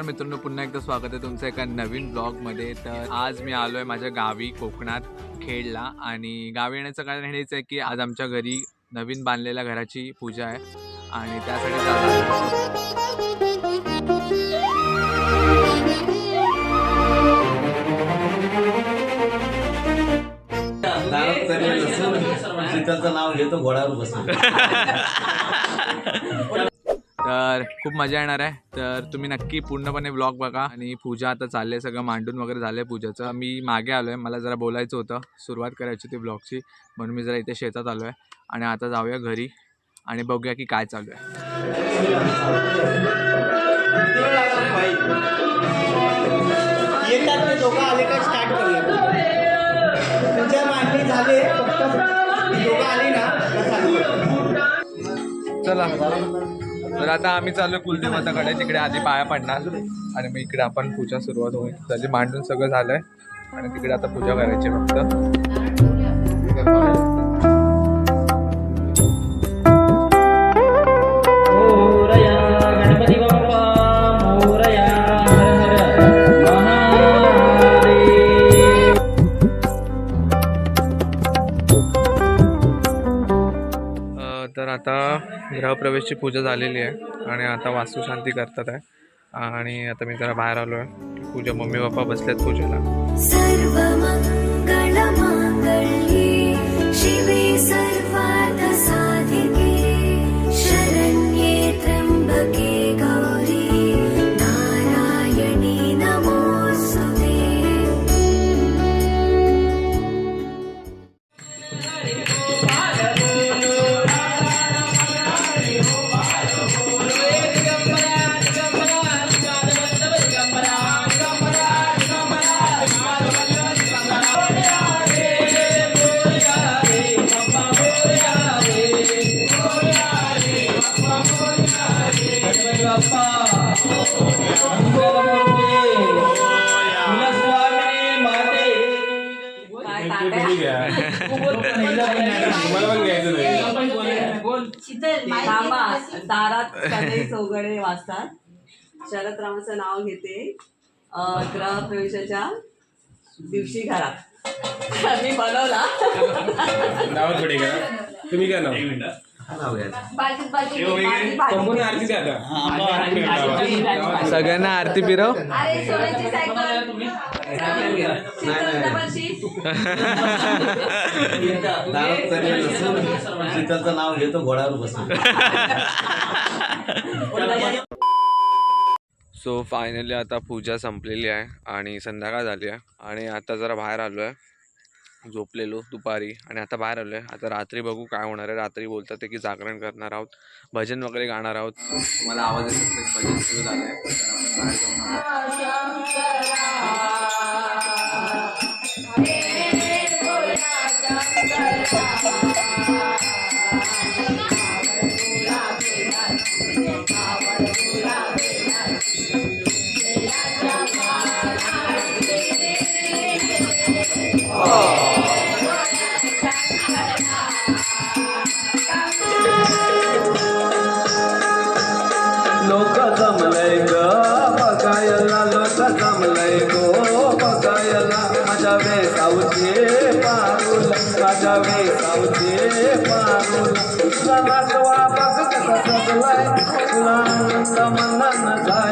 नमस्कार मित्रांनो पुन्हा एकदा स्वागत आहे तुमचं एका नवीन ब्लॉगमध्ये. तर आज मी आलो आहे माझ्या गावी कोकणात खेडला आणि गावी येण्याचं कारण हेच आहे की आज आमच्या घरी नवीन बांधलेल्या घराची पूजा आहे आणि त्यासाठी नाव घेतो घोड्यावर बसून. तर खूप मजा येणार आहे. तर तुम्ही नक्की पूर्णपणे ब्लॉग बघा. आणि पूजा आता चालली सगळं मांडून वगैरे झालं आहे पूजाचं. मी मागे आलो आहे मला जरा बोलायचं होतं. सुरुवात करायची होती ब्लॉगची म्हणून मी जरा इथे शेतात आलो आहे आणि आता जाऊया घरी. आणि बघूया की काय चालू आहे. चला. तर आता आम्ही चाललो कुलदेवताकडे तिकडे आधी पाया पडणार. आणि मग इकडे आपण पूजा सुरुवात होईल. त्याची मांडून सगळं झालंय. आणि तिकडे आता पूजा करायची फक्त. गृहप्रवेशची पूजा झालेली आहे आणि आता वास्तुशांती करतात आहे. आणि आता मी जरा बाहेर आलो आहे. पूजा मम्मी पप्पा बसल्यात पूजेला. दारात कधी चौघडे वाचतात. शरदरामाचं नाव घेते. अं, गृहप्रवेशाच्या दिवशी घरात मी बनवला. नाव थोडे घ्या. तुम्ही काय नाव. सगळ्यांना आरती पिरव. अरे सोन्याची सायकल. शीतलची. नाव घेतो घोड्यावर बसून. सो फायनली आता पूजा संपलेली आहे आणि संध्याकाळ झाली आहे. आणि आता जरा बाहेर आलो आहे झोपलेलो दुपारी आणि आता बाहेर आलो आहे आता रात्री बघू काय होणार आहे. रात्री बोलतात ते की जागरण करणार आहोत. भजन वगैरे गाणार आहोत. तुम्हाला आवाज येत भजन सुरू झालं आहे वेसावचे पारुल माझ्या वेसावचे पारुल सणातवा बघ कसा सजलाय तुला आनंद मनान झालाय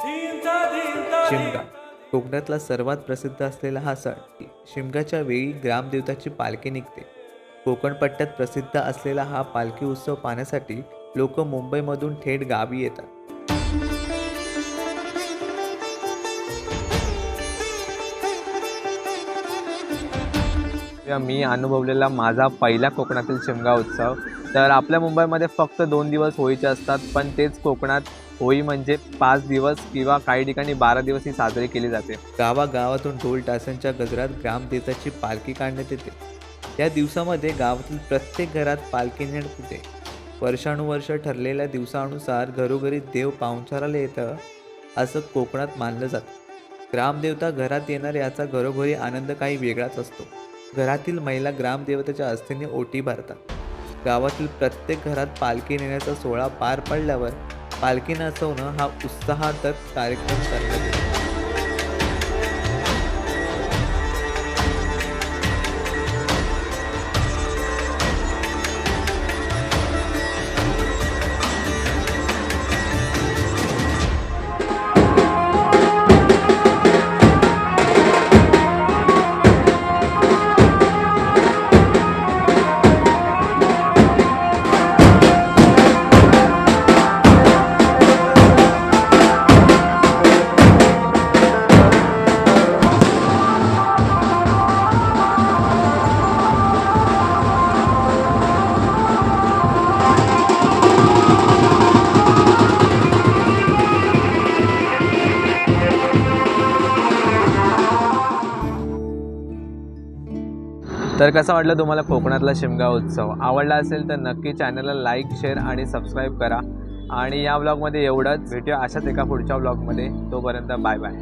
शिमगा. कोकणातला सर्वात प्रसिद्ध असलेला हा सण. शिमगाच्या वेळी ग्रामदेवताची पालखी निघते. कोकण पट्ट्यात प्रसिद्ध असलेला हा पालखी उत्सव पाहण्यासाठी लोक मुंबईमधून थेट गावी येतात. मी अनुभवलेला माझा पहिला कोकणातील शिमगा उत्सव तर आपल्या मुंबईमध्ये फक्त दोन दिवस होळीचे असतात पण तेच कोकणात होळी म्हणजे पाच दिवस किंवा काही ठिकाणी बारा दिवस ही साजरी केली जाते. गावागावातून ढोल टासांच्या गजरात ग्रामदेवताची पालखी काढण्यात येते. या दिवसामध्ये गावातील प्रत्येक घरात पालखी नेण्यात येते वर्षानुवर्ष ठरलेल्या दिवसानुसार घरोघरी देव पाहुणचाराला येतं असं कोकणात मानलं जातं. ग्रामदेवता घरात येणार याचा घरोघरी आनंद काही वेगळाच असतो. घरातील महिला ग्रामदेवतेच्या अस्थीने ओटी भरतात. गावातील प्रत्येक घरात पालखी नेण्याचा सोहळा पार पडल्यावर पालखी नाचवणं हा उत्साहात कार्यक्रम करण्यात येतो तर कसं वाटलं तुम्हाला कोकणातला शिमगा उत्सव? आवडला असेल तर नक्की चॅनलला लाईक शेअर आणि सबस्क्राईब करा. आणि या ब्लॉगमध्ये एवढंच. भेटूया अशाच एका पुढच्या ब्लॉगमध्ये तोपर्यंत बाय बाय